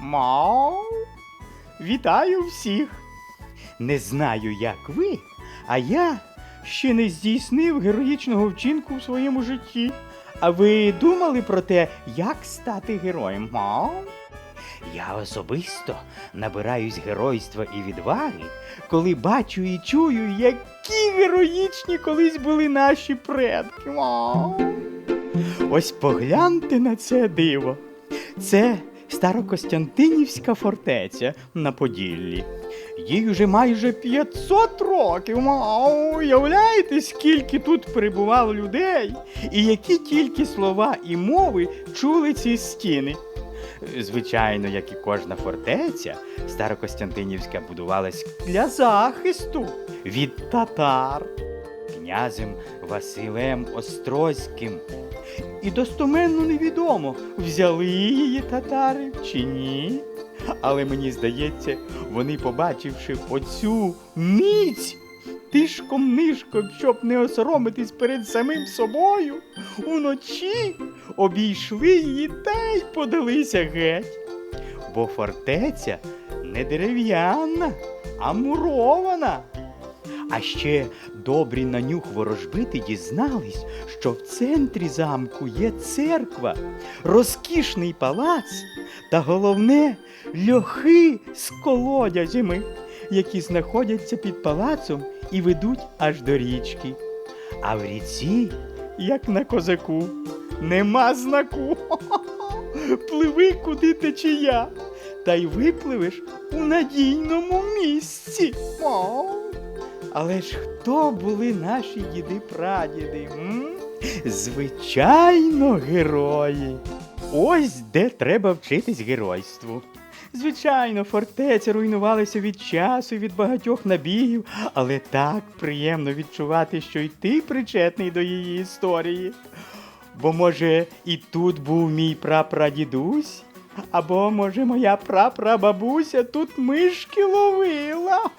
Мау! Вітаю всіх! Не знаю, як ви, а я ще не здійснив героїчного вчинку в своєму житті. А ви думали про те, як стати героєм? А? Я особисто набираюсь геройства і відваги, коли бачу і чую, які героїчні колись були наші предки. А? Ось погляньте на це диво. Це Старокостянтинівська фортеця на Поділлі. Їй вже майже 500 років. Вау! Уявляєте, скільки тут перебувало людей, і які тільки слова і мови чули ці стіни. Звичайно, як і кожна фортеця, Старокостянтинівська будувалась для захисту від татар князем Василем Острозьким. І достоменно невідомо, взяли її татари чи ні. Але мені здається, вони, побачивши оцю міць, тишком нишком, щоб не осоромитись перед самим собою, уночі обійшли її та й подалися геть. Бо фортеця не дерев'яна, а мурована. А ще добрі на нюх ворожбити дізнались, що в центрі замку є церква, розкішний палац та головне льохи з колодязями, які знаходяться під палацом і ведуть аж до річки. А в ріці, як на козаку, нема знаку. Пливи, куди течія, та й випливеш у надійному місці. Але ж хто були наші діди прадіди? М? Звичайно, герої. Ось де треба вчитись геройству. Звичайно, фортеця руйнувалася від часу і від багатьох набігів, але так приємно відчувати, що й ти причетний до її історії. Бо, може, і тут був мій прапрадідусь, або, може, моя прапрабабуся тут мишки ловила.